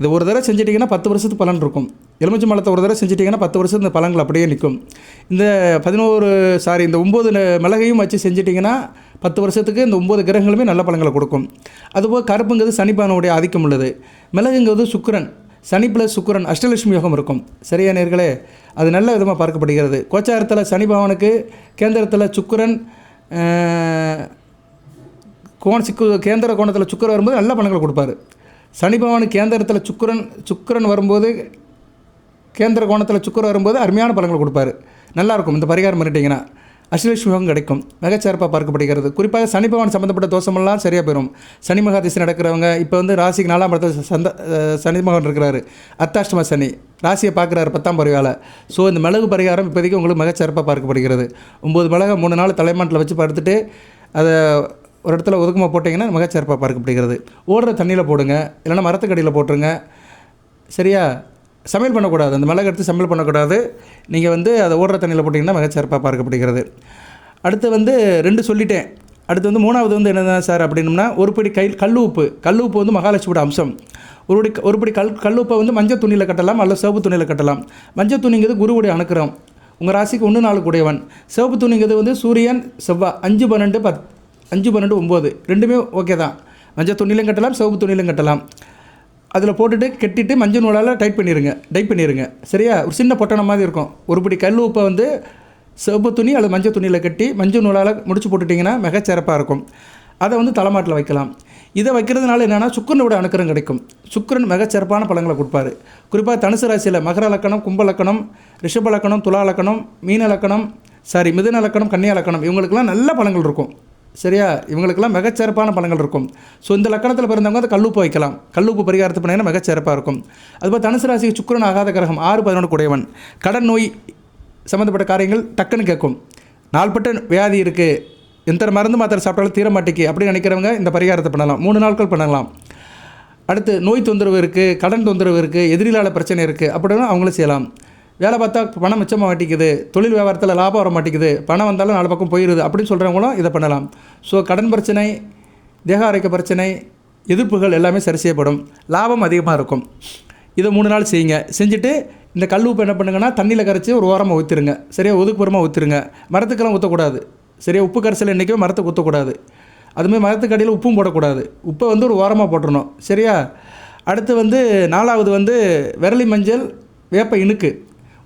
இது ஒரு தடவை செஞ்சிட்டிங்கன்னா பத்து வருஷத்துக்கு பலன் இருக்கும். எலுமிச்சை மலத்தை ஒரு தடவை செஞ்சிட்டிங்கன்னா பத்து வருஷம் இந்த பழங்கள் அப்படியே நிற்கும். இந்த பதினோரு சாரி இந்த ஒம்பது மிளகையும் வச்சு செஞ்சிட்டிங்கன்னா பத்து வருஷத்துக்கு இந்த ஒம்பது கிரகங்களுமே நல்ல பழங்களை கொடுக்கும். அதுபோல் கருப்புங்கிறது சனிப்பானுடைய ஆதிக்கம் உள்ளது. மிளகுங்கிறது சுக்கிரன். சனி ப்ளஸ் சுக்கிரன் அஷ்டலட்சுமி யோகம் இருக்கும். சரியா நேர்களே? அது நல்ல விதமாக பார்க்கப்படுகிறது. கோச்சாரத்தில் சனி பவனுக்கு கேந்திரத்தில் சுக்கிரன் கோண சிக்கு கேந்திர கோணத்தில் சுக்கிரன் வரும்போது நல்ல பணங்களை கொடுப்பாரு. சனி பகவான் கேந்திரத்தில் சுக்கிரன் சுக்கிரன் வரும்போது கேந்திர கோணத்தில் சுக்கரன் வரும்போது அருமையான பலன்கள் கொடுப்பாரு. நல்லாயிருக்கும். இந்த பரிகாரம் பண்ணிட்டீங்கன்னா அஷ்டலட்சுமி கிடைக்கும். மிகச்சிறப்பாக பார்க்கப்படுகிறது. குறிப்பாக சனி பகவான் சம்மந்தப்பட்ட தோஷமெல்லாம் சரியாக போயிடும் சனி மகாதிசை நடக்கிறவங்க இப்போ வந்து ராசிக்கு நாலாம் படத்தில் சந்த சனி மகன் இருக்கிறாரு. அத்தாஷ்டம சனி. ராசியை பார்க்குறாரு பத்தாம் பருவால ஸோ இந்த மிளகு பரிகாரம் இப்போதைக்கு உங்களுக்கு மிகச்சிறப்பாக பார்க்கப்படுகிறது. ஒம்பது மிளகை மூணு நாள் தலைமாட்டில் வச்சு படுத்துட்டு அதை ஒரு இடத்துல ஒதுக்கமாக போட்டிங்கன்னா மிகச்சிறப்பாக பார்க்கப்படுகிறது ஓடுற தண்ணியில் போடுங்க. இல்லைன்னா மரத்துக்கடியில் போட்டுருங்க. சரியா? சமையல் பண்ணக்கூடாது. அந்த மிளகு எடுத்து சமையல் பண்ணக்கூடாது. நீங்கள் வந்து அதை ஓடுற தண்ணியில் போட்டிங்கன்னா மிகச்சிறப்பாக பார்க்கப்படுகிறது அடுத்து வந்து ரெண்டு சொல்லிட்டேன். அடுத்து வந்து மூணாவது வந்து என்னதான் சார் அப்படின்னம்னா ஒரு படி கை கல் உப்பு. கல் உப்பு வந்து மகாலட்சுமியோட அம்சம். ஒரு படி ஒரு படி கல் கல் உப்பை வந்து மஞ்சள் துணியில் கட்டலாம் அல்லது சிவப்பு துணியில் கட்டலாம். மஞ்சள் துணிங்கிறது குருவுடைய அனுக்கிறோம் உங்கள் ராசிக்கு ஒன்று நாலு கூடியவன் சிவப்பு துணிங்கிறது வந்து சூரியன் செவ்வாய் அஞ்சு பன்னெண்டு பத் அஞ்சு பன்னெண்டு ஒம்பது. ரெண்டுமே ஓகே தான். மஞ்சள் துணியிலும் கட்டலாம் சிவப்பு துணியிலும் கட்டலாம். அதில் போட்டுட்டு கட்டிட்டு மஞ்சள் நூலால் டைட் பண்ணிடுங்க டைப் பண்ணிடுங்க சரியா? ஒரு சின்ன பொட்டணம் மாதிரி இருக்கும். ஒரு பிடி கல் உப்பை வந்து சிவப்பு துணி அல்லது மஞ்சள் துணியில் கட்டி மஞ்சள் நூலால் முடிச்சு போட்டுட்டிங்கன்னா மிகச்சிறப்பாக இருக்கும். அதை வந்து தலைமாட்டில் வைக்கலாம். இதை வைக்கிறதுனால என்னென்னா சுக்கரனோட அணுக்கரம் கிடைக்கும். சுக்கிரன் மிகச்சிறப்பான பழங்களை கொடுப்பாரு. குறிப்பாக தனுசு ராசியில் மகர லக்கணம் கும்ப லக்கணம் ரிஷப லக்கணம் துலா லக்கணம் மீன லக்கணம் சாரி மிதுன லக்கணம் கன்னியா லக்கணம் இவங்களுக்கெல்லாம் நல்ல பழங்கள் இருக்கும். சரியா? இவங்களுக்கெல்லாம் மிகச்சிறப்பான பலன்கள் இருக்கும். ஸோ இந்த லக்கணத்தில் பிறந்தவங்க அந்த கல்லுப்பு வைக்கலாம். கல்லுப்பு பரிகாரத்தை பண்ணிங்கன்னா மிகச்சிறப்பாக இருக்கும். அதுபோல் தனுசு ராசிக்கு சுக்கிரன் ஆகாத கிரகம் ஆறு பதினொன்று குடையவன். கடன் நோய் சம்மந்தப்பட்ட காரியங்கள் டக்குன்னு கேட்கும். நாள்பட்ட வியாதி இருக்குது எந்த மருந்து மாத்திரை சாப்பிட்டாலும் தீர அப்படின்னு நினைக்கிறவங்க இந்த பரிகாரத்தை பண்ணலாம். மூணு நாட்கள் பண்ணலாம். அடுத்து நோய் தொந்தரவு இருக்குது கடன் தொந்தரவு இருக்குது எதிரிலால பிரச்சனை இருக்குது அப்படின்னு அவங்களும் செய்யலாம். வேலை பார்த்தா பணம் மிச்சமாக மாட்டேங்குது தொழில் வியாபாரத்தில் லாபம் வர மாட்டேங்குது பணம் வந்தாலும் நாலு பக்கம் போயிடுது அப்படின்னு சொல்கிறவங்களும் இதை பண்ணலாம். ஸோ கடன் பிரச்சனை தேக ஆரோக்கிய பிரச்சனை எதிர்ப்புகள் எல்லாமே சரி செய்யப்படும். லாபம் அதிகமாக இருக்கும். இதை மூணு நாள் செய்யுங்க. செஞ்சுட்டு இந்த கல் உப்பு என்ன பண்ணுங்கன்னா தண்ணியில் கரைச்சி ஒரு ஓரமாக ஊற்றிருங்க சரியாக ஒதுக்குப்புறமாக ஊற்றிருங்க மரத்துக்கெல்லாம் ஊற்றக்கூடாது சரியாக உப்பு கரைசல் என்றைக்குமே மரத்துக்கு ஊற்றக்கூடாது அதுமாதிரி மரத்துக்கு அடியில் உப்பும் போடக்கூடாது. உப்பை வந்து ஒரு ஓரமாக போட்டுடணும் சரியா? அடுத்து வந்து நாலாவது வந்து விரலி மஞ்சள் வேப்ப இணுக்கு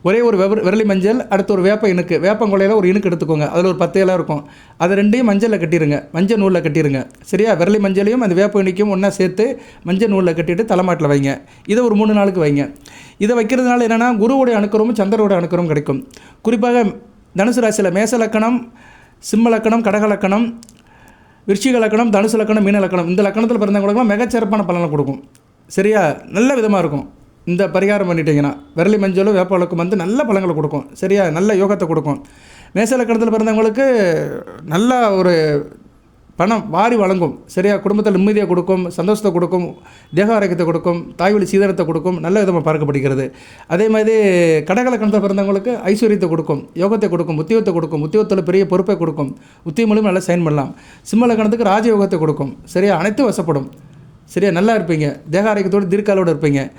ஒரே ஒரு வெவ விரலி மஞ்சள் அடுத்து ஒரு வேப்ப இணுக்கு. வேப்பங்கொலையில் ஒரு இணுக்கு எடுத்துக்கோங்க. அதில் ஒரு பத்து இலை இருக்கும். அது ரெண்டையும் மஞ்சளில் கட்டிடுங்க மஞ்சள் நூலில் கட்டிடுங்க சரியா? விரலி மஞ்சளையும் அந்த வேப்ப இனிக்கும் ஒன்றா சேர்த்து மஞ்சள் நூலில் கட்டிட்டு தலைமாட்டில் வைங்க. இதை ஒரு மூணு நாளுக்கு வைங்க. இதை வைக்கிறதுனால என்னென்னா குருவுடைய அணுக்கரமும் சந்திரோட அணுக்கரமும் கிடைக்கும். குறிப்பாக தனுசு ராசியில் மேச லக்கணம் சிம்ம லக்கணம் கடக லக்கணம் விருச்சிக லக்கணம் தனுசு லக்கணம் மீன லக்கணம். இந்த லக்கணத்தில் பிறந்தவங்களுக்குலாம் மிகச்சிறப்பான பலனை கொடுக்கும். சரியா? நல்ல விதமாக இருக்கும். இந்த பரிகாரம் பண்ணிட்டீங்கன்னா விரலி மஞ்சளும் வேப்பாளுக்கும் வந்து நல்ல பழங்களை கொடுக்கும். சரியா? நல்ல யோகத்தை கொடுக்கும். மேச லக்கணத்தில் பிறந்தவங்களுக்கு நல்ல ஒரு பணம் வாரி வழங்கும். சரியா? குடும்பத்தில் நிம்மதியை கொடுக்கும் சந்தோஷத்தை கொடுக்கும் தேக ஆரோக்கியத்தை கொடுக்கும் தாய்வழி சீதனத்தை கொடுக்கும் நல்ல விதமாக பார்க்கப்படுகிறது. அதே மாதிரி கடகலக்கணத்தில் பிறந்தவங்களுக்கு ஐஸ்வர்யத்தை கொடுக்கும் யோகத்தை கொடுக்கும் உத்தியோகத்தை கொடுக்கும் உத்தியோகத்தில் பெரிய பொறுப்பை கொடுக்கும். உத்தியம் மூலியம் நல்லா சைன் பண்ணலாம். சிம்ம லக்கணத்துக்கு ராஜயோகத்தை கொடுக்கும். சரியா? அனைத்தும் வசப்படும். சரியா? நல்லா இருப்பீங்க. தேக ஆரோக்கியத்தோடு தீர்க்காலோடு இருப்பீங்க.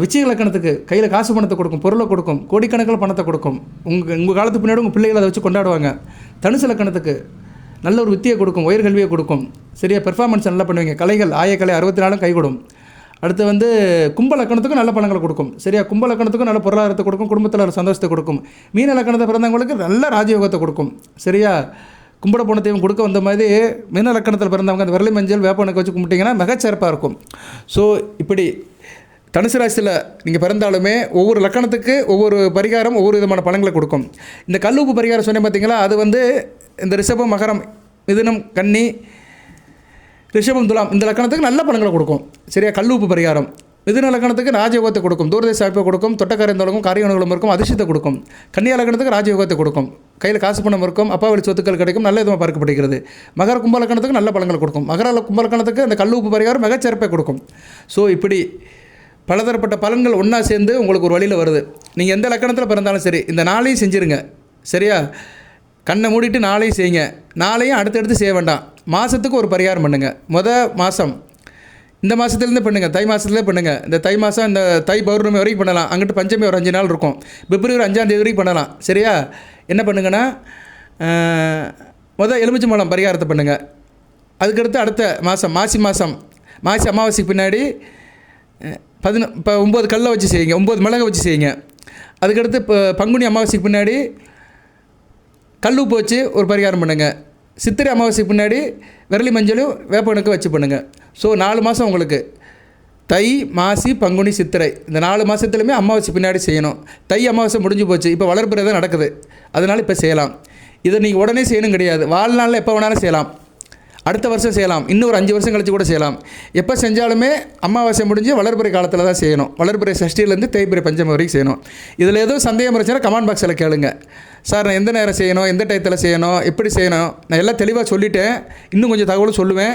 விச்சய லக்கணத்துக்கு கையில் காசு பணத்தை கொடுக்கும் பொருளை கொடுக்கும் கோடிக்கணக்கில் பணத்தை கொடுக்கும். உங்கள் உங்கள் காலத்துக்கு பின்னாடி உங்கள் பிள்ளைகளை அதை வச்சு கொண்டாடுவாங்க. தனுசு லக்கணத்துக்கு நல்ல ஒரு வித்தியை கொடுக்கும் உயர்கல்வியை கொடுக்கும். சரியா பெர்ஃபார்மன்ஸ் நல்லா பண்ணுவீங்க. கலைகள் ஆயக்கலை அறுபத்தி நாலும் கைகூடும். அடுத்து வந்து கும்ப லக்கணத்துக்கும் நல்ல பணங்களை கொடுக்கும். சரியா கும்ப லக்கணத்துக்கும் நல்ல பொருளாதாரத்தை கொடுக்கும் குடும்பத்தில் ஒரு சந்தோஷத்தை கொடுக்கும். மீன லக்கணத்தை பிறந்தவங்களுக்கு நல்ல ராஜயோகத்தை கொடுக்கும். சரியா கும்பிட போன கொடுக்க வந்த மாதிரி மீன லக்கணத்தில் பிறந்தவங்க அந்த விரலி மஞ்சள் வேப்பனுக்கு வச்சு கும்பிட்டிங்கன்னா மிகச்சிறப்பாக இருக்கும். ஸோ இப்படி தனுசு ராசியில் நீங்கள் பிறந்தாலுமே ஒவ்வொரு லக்கணத்துக்கு ஒவ்வொரு பரிகாரம் ஒவ்வொரு விதமான பலன்களை கொடுக்கும். இந்த கல்லூப்பு பரிகாரம் சொன்னேன் பார்த்தீங்களா அது வந்து இந்த ரிஷபம் மகரம் மிதுனம் கன்னி ரிஷபம் துலாம் இந்த லக்கணத்துக்கு நல்ல பலன்களை கொடுக்கும். சரியா? கல்லூப்பு பரிகாரம். மிதுன லக்கணத்துக்கு ராஜயோகத்தை கொடுக்கும். தூரதேச வாய்ப்பை கொடுக்கும். தொட்டக்காரம் தொடங்கும். காரியங்களும் இருக்கும். அதிர்ஷ்டத்தை கொடுக்கும். கன்னியா லக்கணத்துக்கு ராஜயோகத்தை கொடுக்கும். கையில் காசு பணம் இருக்கும். அப்பா வழி சொத்துக்கள் கிடைக்கும். நல்ல விதமாக பார்க்கப்படுகிறது. மகர கும்பலக்கணத்துக்கு நல்ல பலன்கள் கொடுக்கும். மகர கும்பலக்கணத்துக்கு அந்த கல்லூப்பு பரிகாரம் மிகச்சிறப்பை கொடுக்கும். ஸோ இப்படி பலதரப்பட்ட பலன்கள் ஒன்றா சேர்ந்து உங்களுக்கு ஒரு வழியில் வருது. நீங்கள் எந்த லக்கணத்தில் பிறந்தாலும் சரி இந்த நாளையும் செஞ்சுருங்க. சரியா? கண்ணை மூடிட்டு நாளையும் செய்யுங்க. நாளையும் அடுத்தடுத்து செய்ய வேண்டாம். மாதத்துக்கு ஒரு பரிகாரம் பண்ணுங்கள் முத மாதம் இந்த மாதத்துலேருந்து பண்ணுங்கள் தை மாதத்துலேயே பண்ணுங்கள் இந்த தை மாதம் இந்த தை பௌர்ணமி வரைக்கும் பண்ணலாம். அங்கிட்டு பஞ்சமி ஒரு அஞ்சு நாள் இருக்கும். பிப்ரவரி அஞ்சாம் தேதி வரைக்கும் பண்ணலாம். சரியா? என்ன பண்ணுங்கன்னா முதல் முத எலுமிச்சை பரிகாரத்தை பண்ணுங்கள் அதுக்கடுத்து அடுத்த மாதம் மாசி மாதம் மாசி அமாவாசைக்கு பின்னாடி பதினொ இப்போ ஒம்பது கல்லை வச்சு செய்யுங்க. ஒம்பது மிளகை வச்சு செய்யுங்க. அதுக்கடுத்து இப்போ பங்குனி அமாவாசைக்கு பின்னாடி கல் உப்பு வச்சு ஒரு பரிகாரம் பண்ணுங்கள் சித்திரை அமாவாசைக்கு பின்னாடி விரலி மஞ்சளும் வேப்பனுக்கு வச்சு பண்ணுங்கள் ஸோ நாலு மாதம் உங்களுக்கு. தை மாசி பங்குனி சித்திரை. இந்த நாலு மாதத்துலையுமே அமாவாசை பின்னாடி செய்யணும். தை அமாவாசை முடிஞ்சு போச்சு. இப்போ வளர்ப்புறது தான் நடக்குது. அதனால் இப்போ செய்யலாம். இதை நீங்கள் உடனே செய்யணும் கிடையாது. வாழ்நாளில் எப்போ வேணாலும் செய்யலாம். அடுத்த வருஷம் செய்யலாம். இன்னும் ஒரு அஞ்சு வருஷம் கழிச்சு கூட செய்யலாம். எப்போ செஞ்சாலுமே அமாவாசை முடிஞ்சு வளர்ப்புறை காலத்தில் தான் செய்யணும். வளர்ப்புறை சஷ்டியிலேருந்து தேய்பிறை பஞ்சமி வரைக்கும் செய்யணும். இதில் ஏதோ சந்தேகம் இருந்துச்சுன்னா கமெண்ட் பாக்ஸில் கேளுங்க. சார் நான் எந்த நேரம் செய்யணும்? எந்த டயத்தில் செய்யணும்? எப்படி செய்யணும்? நான் எல்லாம் தெளிவாக சொல்லிட்டேன். இன்னும் கொஞ்சம் தகவலும் சொல்லுவேன்.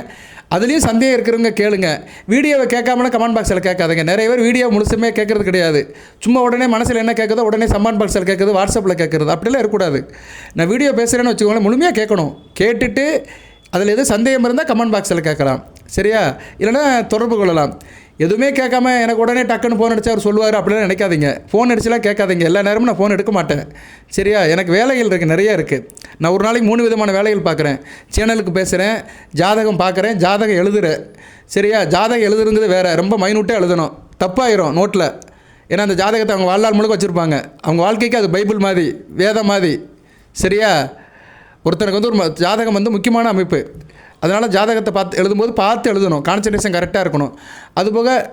அதுலேயும் சந்தேகம் இருக்கிறவங்க கேளுங்க. வீடியோவை கேட்காமலாம் கமெண்ட் பாக்ஸில் கேட்காதுங்க. நிறைய பேர் வீடியோ முழுசுமே கேட்குறது கிடையாது. சும்மா உடனே மனசில் என்ன கேட்குதோ உடனே கமெண்ட் பாக்ஸில் கேட்குறது வாட்ஸ்அப்பில் கேட்குறது. அப்படிலாம் இருக்கக்கூடாது. நான் வீடியோ பேசுகிறேன்னு வச்சுக்கோங்களேன் முழுமையாக கேட்கணும். கேட்டுட்டு அதில் எதுவும் சந்தேகம் இருந்தால் கமெண்ட் பாக்ஸில் கேட்கலாம். சரியா? இல்லைன்னா தொடர்பு கொள்ளலாம். எதுவுமே கேட்காம எனக்கு உடனே டக்குன்னு ஃபோன் அடிச்சு அவர் சொல்லுவார் அப்படிலாம் நினைக்காதீங்க. ஃபோன் அடிச்சுலாம் கேட்காதீங்க. எல்லா நேரமும் நான் ஃபோன் எடுக்க மாட்டேன். சரியா? எனக்கு வேலைகள் இருக்குது நிறைய இருக்குது நான் ஒரு நாளைக்கு மூணு விதமான வேலைகள் பார்க்குறேன். சேனலுக்கு பேசுகிறேன் ஜாதகம் பார்க்குறேன் ஜாதகம் எழுதுகிறேன் சரியா? ஜாதகம் எழுதுறது வேறு. ரொம்ப மைனூட்டாக எழுதணும். தப்பாயிரும் நோட்டில் ஏன்னா அந்த ஜாதகத்தை அவங்க வாழ்நாள் முழுக்க வச்சுருப்பாங்க. அவங்க வாழ்க்கைக்கு அது பைபிள் மாதிரி வேதம் மாதிரி. சரியா? ஒருத்தனுக்கு வந்து ஒரு ம- ஜாதகம் வந்து முக்கியமான அமைப்பு. அதனால் ஜாதகத்தை பார்த்து எழுதும்போது பார்த்து எழுதணும். கான்சன்ட்ரேஷன் கரெக்டாக இருக்கணும். அதுபோக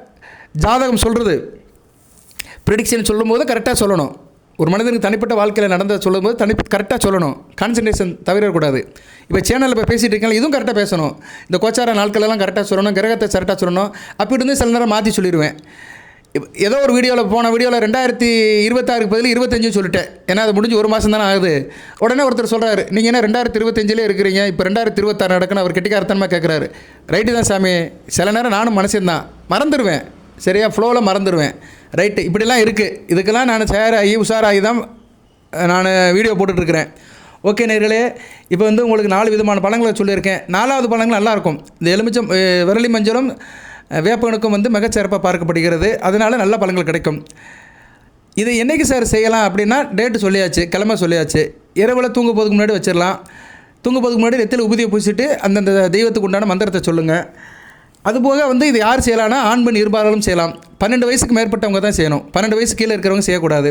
ஜாதகம் சொல்கிறது ப்ரிடிக்ஷன் சொல்லும்போது கரெக்டாக சொல்லணும். ஒரு மனிதனுக்கு தனிப்பட்ட வாழ்க்கையில் நடந்த சொல்லும்போது தனி கரெக்டாக சொல்லணும். கான்சன்ட்ரேஷன் தவிரக்கூடாது. இப்போ சேனலில் இப்போ பேசிகிட்டு இருக்கீங்க இதுவும் கரெக்டாக பேசணும். இந்த கோச்சார நாட்களெல்லாம் கரெக்டாக சொல்லணும் கிரகத்தை கரெக்டாக சொல்லணும். அப்படி இருந்து சில நேரம் மாற்றி சொல்லிடுவேன் ஏதோ ஒரு வீடியோவில் போன வீடியோவில் ரெண்டாயிரத்தி இருபத்தாறுக்கு பதில் இருபத்தஞ்சு சொல்லிட்டேன். ஏன்னா அது முடிஞ்சு ஒரு மாதம் தானே ஆகுது. உடனே ஒருத்தர் சொல்கிறாரு நீங்கள் என்ன ரெண்டாயிரத்தி இருபத்தஞ்சிலே இருக்கிறீங்க இப்போ ரெண்டாயிரத்தி இருபத்தாறு நடக்குன்னு அவர் கெட்டிக்காரத்தனமாக கேட்குறாரு ரைட்டு தான் சாமி. சில நேரம் நானும் மனசுந்தான் மறந்துடுவேன் சரியா ஃப்ளோவில் மறந்துடுவேன் ரைட்டு இப்படிலாம் இருக்குது இதுக்கெல்லாம் நான் தயாராகி உஷாராகி தான் நான் வீடியோ போட்டுட்ருக்கிறேன். ஓகே நேர்களே இப்போ வந்து உங்களுக்கு நாலு விதமான பழங்களை சொல்லியிருக்கேன். நாலாவது பழங்கள் நல்லாயிருக்கும். இந்த எலுமிச்சம் விரலி மஞ்சளும் வேப்பனுக்கும் வந்து மிகச்சிறப்பாக பார்க்கப்படுகிறது. அதனால் நல்ல பழங்கள் கிடைக்கும். இது என்னைக்கு சார் செய்யலாம் அப்படின்னா டேட்டு சொல்லியாச்சு கிழமை சொல்லியாச்சு. இரவில் தூங்க போதுக்கு முன்னாடி வச்சிடலாம் தூங்க போதுக்கு முன்னாடி நெத்தியில் உபதியை பூசிட்டு அந்தந்த தெய்வத்துக்கு உண்டான மந்திரத்தை சொல்லுங்கள் அதுபோக வந்து இது யார் செய்யலாம்னா ஆண் பெண் இருபாலும் செய்யலாம். பன்னெண்டு வயசுக்கு மேற்பட்டவங்க தான் செய்யணும். பன்னெண்டு வயசு கீழே இருக்கிறவங்க செய்யக்கூடாது.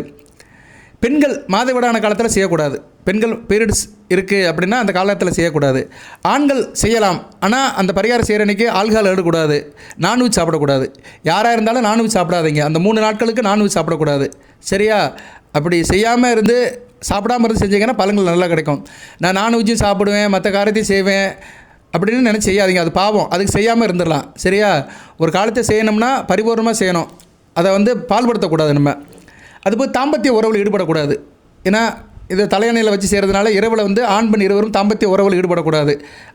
பெண்கள் மாதவிடான காலத்தில் செய்யக்கூடாது. பெண்கள் பீரியட்ஸ் இருக்குது அப்படின்னா அந்த காலத்தில் செய்யக்கூடாது. ஆண்கள் செய்யலாம். ஆனால் அந்த பரிகாரம் செய்கிற அன்றைக்கி ஆல்கஹால் எடுக்கக்கூடாது நான்வெஜ் சாப்பிடக்கூடாது. யாராக இருந்தாலும் நான்வெஜ் சாப்பிடாதீங்க. அந்த மூணு நாட்களுக்கு நான்வெஜ் சாப்பிடக்கூடாது. சரியா? அப்படி செய்யாமல் இருந்து சாப்பிடாமல் இருந்து செஞ்சீங்கன்னா பழங்கள் நல்லா கிடைக்கும். நான் நான்வெஜ்ஜும் சாப்பிடுவேன் மற்ற காரியத்தையும் செய்வேன் அப்படின்னு நினச்சி செய்யாதீங்க. அது பாவம். அதுக்கு செய்யாமல் இருந்துடலாம். சரியா? ஒரு காலத்தை செய்யணும்னா பரிபூர்ணமாக செய்யணும். அதை வந்து பால்படுத்தக்கூடாது நம்ம. அதுபோல் தாம்பத்திய உறவில் ஈடுபடக்கூடாது. ஏன்னா இதை தலையணையில் வச்சு செய்கிறதுனால இரவில் வந்து ஆண் பெண் இருவரும் தாம்பத்திய உறவில் ஈடுபடக்கூடாது.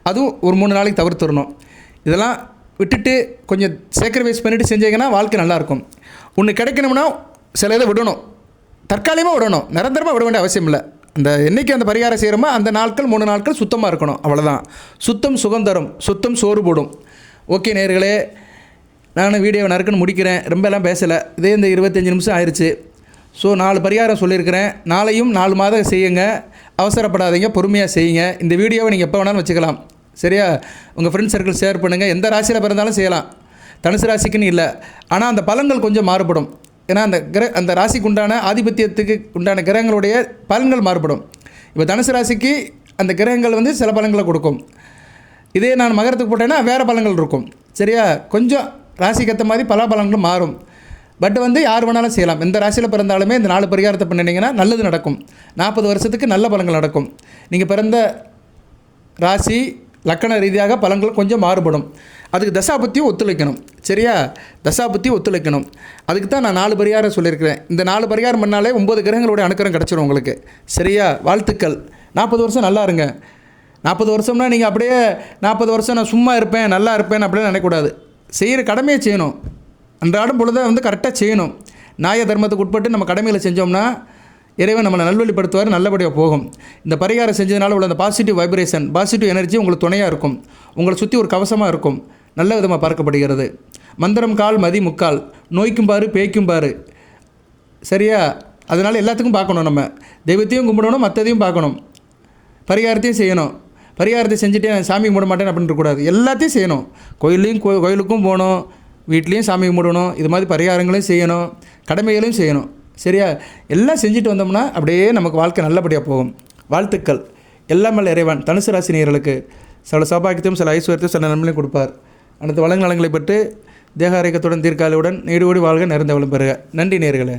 அதுவும் ஒரு மூணு நாளைக்கு தவிர்த்துடணும். இதெல்லாம் விட்டுட்டு கொஞ்சம் சேக்ரிஃபைஸ் பண்ணிவிட்டு செஞ்சீங்கன்னா வாழ்க்கை நல்லாயிருக்கும். ஒன்று கிடைக்கணும்னா சில இதை விடணும். தற்காலிகமாக விடணும். நிரந்தரமாக விட வேண்டிய அவசியம் இல்லை. அந்த என்றைக்கு அந்த பரிகாரம் செய்கிறோமோ அந்த நாட்கள் மூணு நாட்கள் சுத்தமாக இருக்கணும். அவ்வளோதான் சுத்தம் சுகந்தரம் சுத்தம் சோறு போடும். ஓகே நேர்களே நான் வீடியோ நறுக்குன்னு முடிக்கிறேன். ரொம்ப எல்லாம் பேசலை. இதே இந்த இருபத்தஞ்சி நிமிஷம் ஆயிடுச்சு ஸோ நாலு பரிகாரம் சொல்லியிருக்கிறேன். நாளையும் நாலு மாதம் செய்யுங்க. அவசரப்படாதீங்க பொறுமையாக செய்யுங்க. இந்த வீடியோவை நீங்கள் எப்போ வேணாலும் வச்சுக்கலாம். சரியா? உங்கள் ஃப்ரெண்ட்ஸ் சர்க்கிள் ஷேர் பண்ணுங்கள் எந்த ராசியில் பிறந்தாலும் செய்யலாம். தனுசு ராசிக்குன்னு இல்லை. ஆனால் அந்த பலன்கள் கொஞ்சம் மாறுபடும். ஏன்னா அந்த கிர அந்த ராசிக்கு உண்டான ஆதிபத்தியத்துக்கு உண்டான கிரகங்களுடைய பலன்கள் மாறுபடும். இப்போ தனுசு ராசிக்கு அந்த கிரகங்கள் வந்து சில பலன்களை கொடுக்கும். இதே நான் மகரத்துக்கு போட்டேன்னா வேறு பலன்கள் இருக்கும். சரியா? கொஞ்சம் ராசிக்கு ஏற்ற மாதிரி பல பலன்களும் மாறும். பட் வந்து யார் வேணாலும் செய்யலாம். எந்த ராசியில் பிறந்தாலுமே இந்த நாலு பரிகாரத்தை பண்ணினீங்கன்னா நல்லது நடக்கும். நாற்பது வருஷத்துக்கு நல்ல பலன்கள் நடக்கும். நீங்கள் பிறந்த ராசி லக்கண ரீதியாக பலன்கள் கொஞ்சம் மாறுபடும். அதுக்கு தசாபத்தியும் ஒத்துழைக்கணும். சரியா? தசாபத்தியும் ஒத்துழைக்கணும். அதுக்கு தான் நான் நாலு பரிகாரம் சொல்லியிருக்கிறேன். இந்த நாலு பரிகாரம் பண்ணாலே ஒம்பது கிரகங்களுடைய அனுக்கிரம் கிடச்சிரும் உங்களுக்கு. சரியா? வாழ்த்துக்கள். நாற்பது வருஷம் நல்லா இருங்க. நாற்பது வருஷம்னா நீங்கள் அப்படியே நாற்பது வருஷம் நான் சும்மா இருப்பேன் நல்லா இருப்பேன் அப்படின்னு நினைக்கக்கூடாது. செய்கிற கடமையை செய்யணும். அன்றாடம் பொழுதை வந்து கரெக்டாக செய்யணும். நியாய தர்மத்துக்கு உட்பட்டு நம்ம கடமைகளை செஞ்சோம்னா இறைவன் நம்மளை நல்வழிப்படுத்துவார் நல்லபடியாக போகும். இந்த பரிகாரம் செஞ்சதுனால உள்ள அந்த பாசிட்டிவ் வைப்ரேஷன் பாசிட்டிவ் எனர்ஜி உங்களுக்கு துணையாக இருக்கும். உங்களை சுற்றி ஒரு கவசமாக இருக்கும். நல்ல விதமாக பார்க்கப்படுகிறது. மந்திரம் கால் மதி முக்கால். நோய்க்கும் பாரு பேய்க்கும் பாரு. சரியா? அதனால் எல்லாத்துக்கும் பார்க்கணும் நம்ம. தெய்வத்தையும் கும்பிடணும் மற்றதையும் பார்க்கணும். பரிகாரத்தையும் செய்யணும். பரிகாரத்தை செஞ்சுட்டு சாமி கும்பிட மாட்டேன் அப்படின்னு இருக்கக்கூடாது எல்லாத்தையும் செய்யணும். கோயிலையும் கோ கோயிலுக்கும் போகணும். வீட்லேயும் சாமி கும்பிடணும் இது மாதிரி பரிகாரங்களையும் செய்யணும் கடமைகளையும் செய்யணும். சரியா? எல்லாம் செஞ்சுட்டு வந்தோம்னா அப்படியே நமக்கு வாழ்க்கை நல்லபடியாக போகும். வாழ்த்துக்கள். எல்லாம் இறைவன் தனுசு ராசினியர்களுக்கு சில சௌபாகியத்தையும் சில ஐஸ்வர்யத்தையும் சில நன்மையும் கொடுப்பார். அனைத்து வளங்கலங்களை பெற்று தேக ஆரோக்கியத்துடன் தீர்க்காலுடன் நீடுபடி வாழ்க நிறைந்த வளம் பெறுக. நன்றி நேர்களே